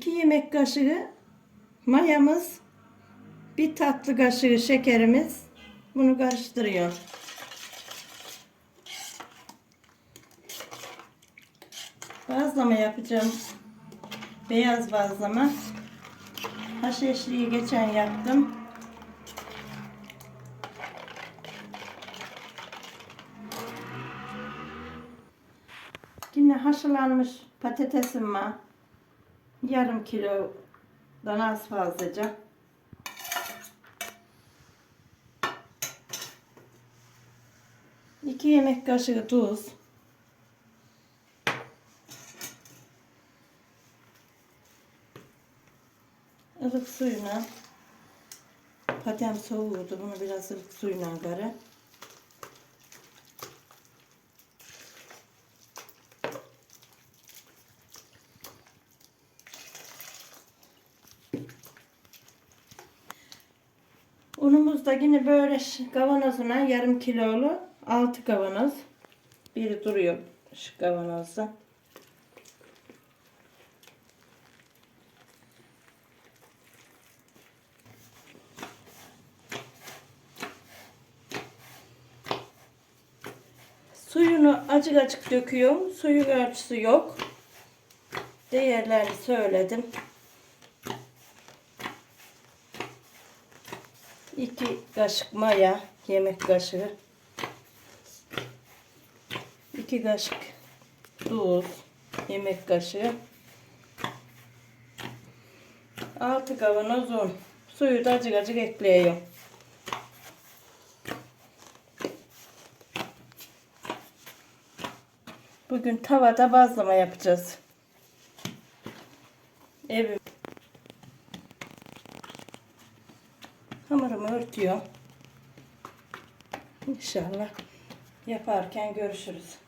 2 yemek kaşığı mayamız, bir tatlı kaşığı şekerimiz. Bunu karıştırıyor. Bazlama yapacağım. Beyaz bazlama. Haşhaşlıyı geçen yaptım. Yine haşlanmış patatesim var. Yarım kilodan az fazlaca. İki yemek kaşığı tuz. ılık suyuna patem soğudu. Bunu biraz ılık suyuna karı. Unumuz da yine böyle kavanozuna yarım kilolu 6 kavanoz. Biri duruyor şu kavanozda. Suyunu acık acık döküyorum. Suyu ölçüsü yok. Değerlerini söyledim. 2 kaşık maya, yemek kaşığı. 2 kaşık tuz, yemek kaşığı. 6 kavanoz un. Suyu da acık acık ekliyorum. Bugün tavada bazlama yapacağız. Evim. Örtüyor. İnşallah yaparken görüşürüz.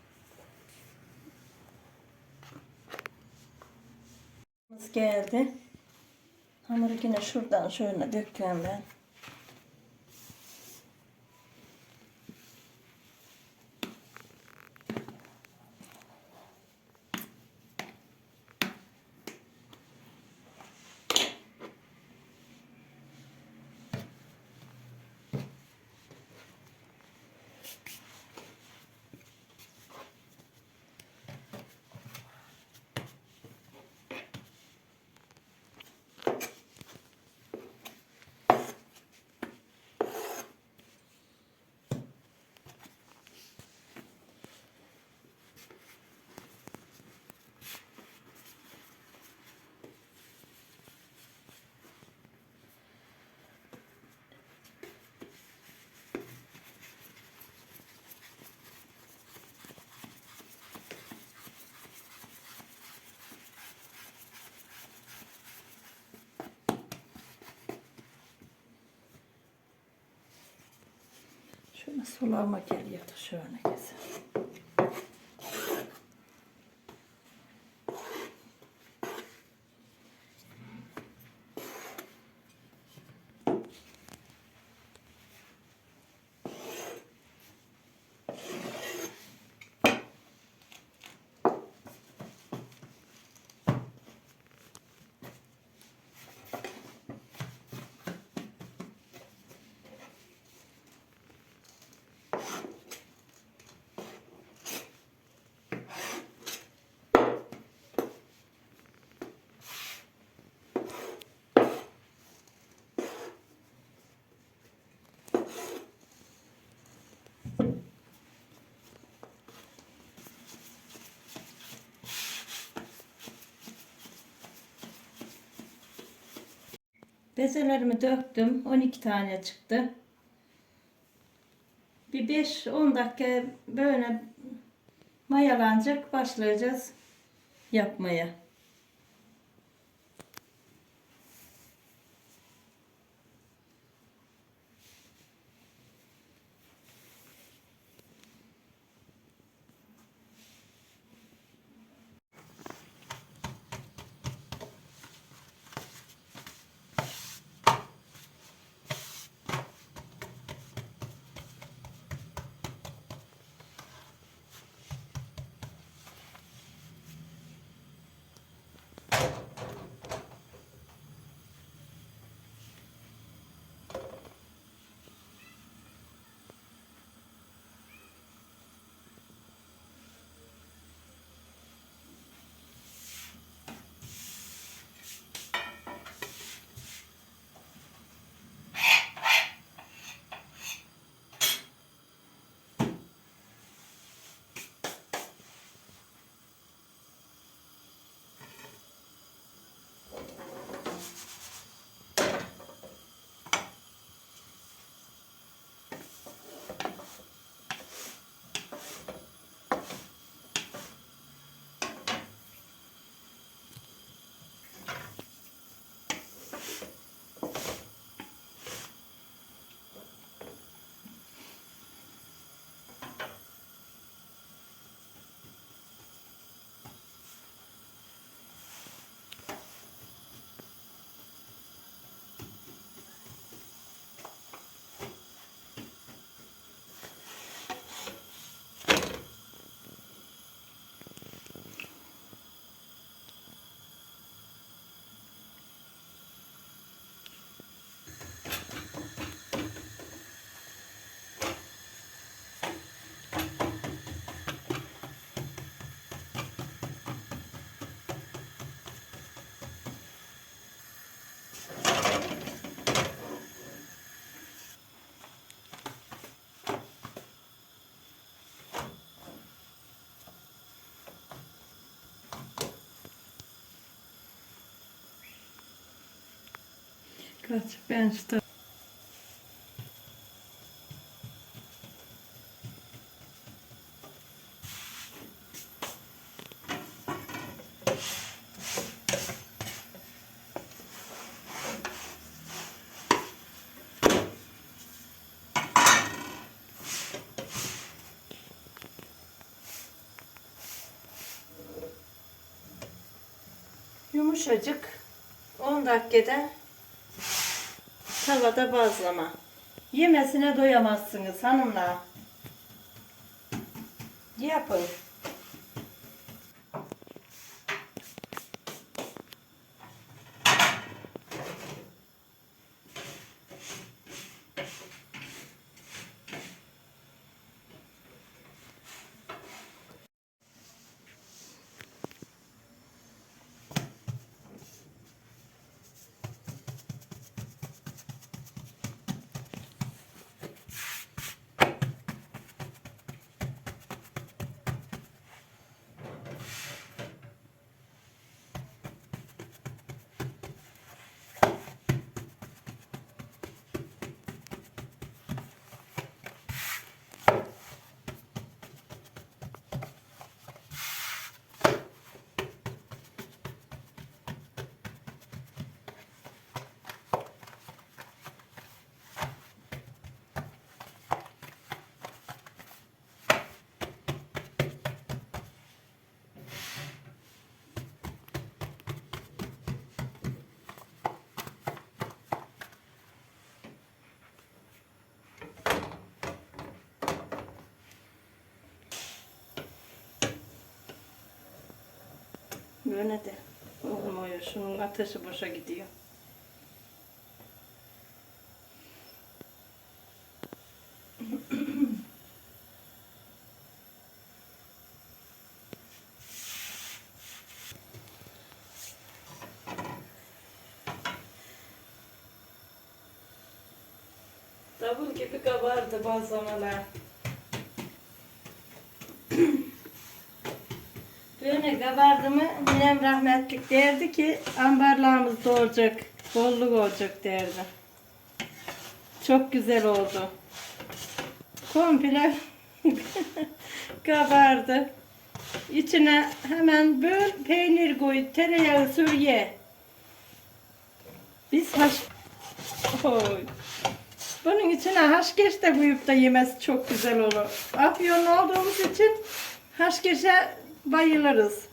geldi. Hamuru yine şuradan şöyle döküyorum ben. Sulama geliyor da şöyle kesin. Bezelerimi döktüm. 12 tane çıktı. Bir 5-10 dakika böyle mayalanacak başlayacağız yapmaya. Kaç ben ta- Yumuşacık. 10 dakikada tavada bazlama. Yemesine doyamazsınız hanımlar. Yapın. Böyle de olmuyor. Şunun ateşi boşa gidiyor. Davul gibi kabardı bazlamalar. Böyle kabardı mı ninem rahmetlik derdi ki ambarlarımız olacak, bolluk olacak derdi. Çok güzel oldu. Komple kabardı. İçine hemen böl peynir koy, tereyağı sür ye. Biz haş... Oy. Bunun içine haşkeş de koyup da yemesi çok güzel olur. Afyon olduğumuz için haşkeşe bayılırız.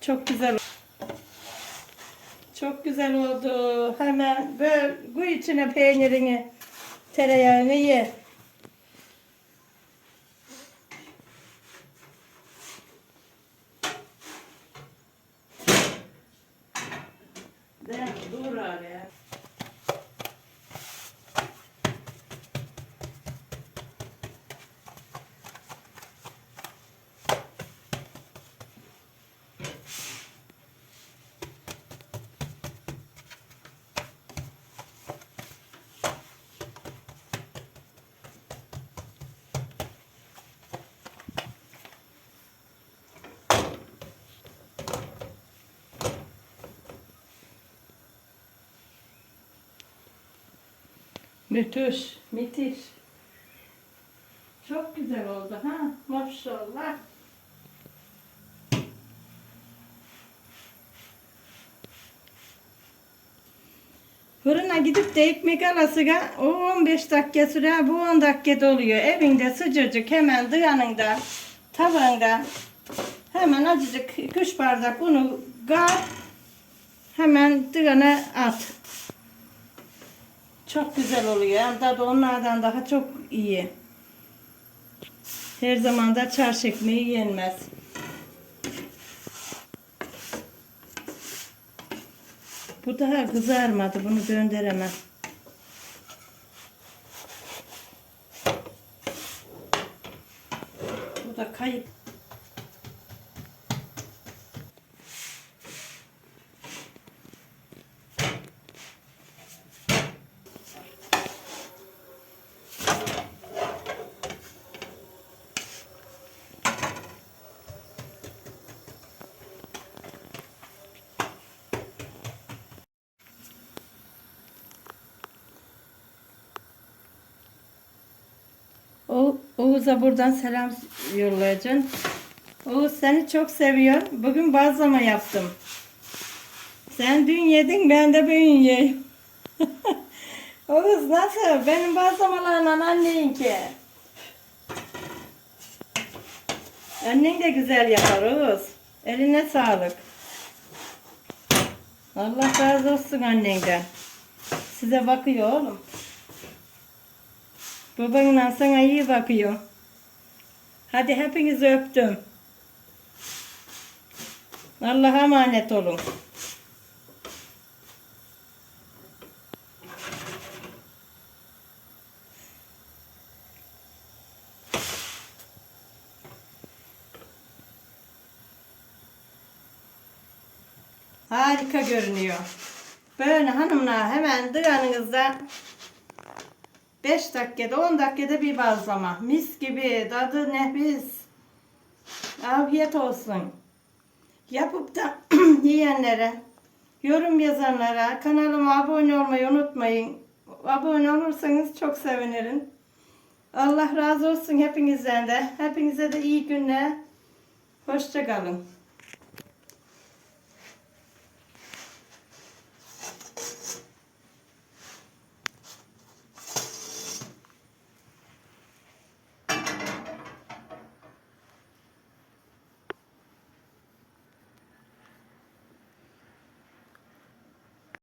Çok güzel. Çok güzel oldu. Hemen böyle koy içine peynirini, tereyağını ye. Müthiş, müthiş. Çok güzel oldu ha, maşallah. Fırına gidip de ekmek alasıga o 15 dakika sürer, bu 10 dakika doluyor. Evinde sıcacık hemen dıyanında, tavanda hemen acıcık kuş bardak unu kar, hemen dıyana at. Çok güzel oluyor. Tadı onlardan daha çok iyi. Her zaman da çarşı ekmeği yenmez. Bu daha kızarmadı. Bunu döndüremem. Bu da kayıp. Oğuz'a buradan selam yollayacaksın. Oğuz seni çok seviyor. Bugün bazlama yaptım. Sen dün yedin ben de bugün yiyeyim. Oğuz nasıl? Benim bazlamalarla anneyinki. Annen de güzel yapar Oğuz. Eline sağlık. Allah razı olsun annenden. Size bakıyor oğlum. Babanla sana iyi bakıyor. Hadi hepinizi öptüm. Allah'a emanet olun. Harika görünüyor. Böyle hanımlar hemen dıranınızda 5 dakikada 10 dakikada bir bazlama. Mis gibi tadı nefis. Afiyet olsun. Yapıp da yiyenlere, yorum yazanlara, kanalıma abone olmayı unutmayın. Abone olursanız çok sevinirim. Allah razı olsun hepinizden de. Hepinize de iyi günler. Hoşçakalın.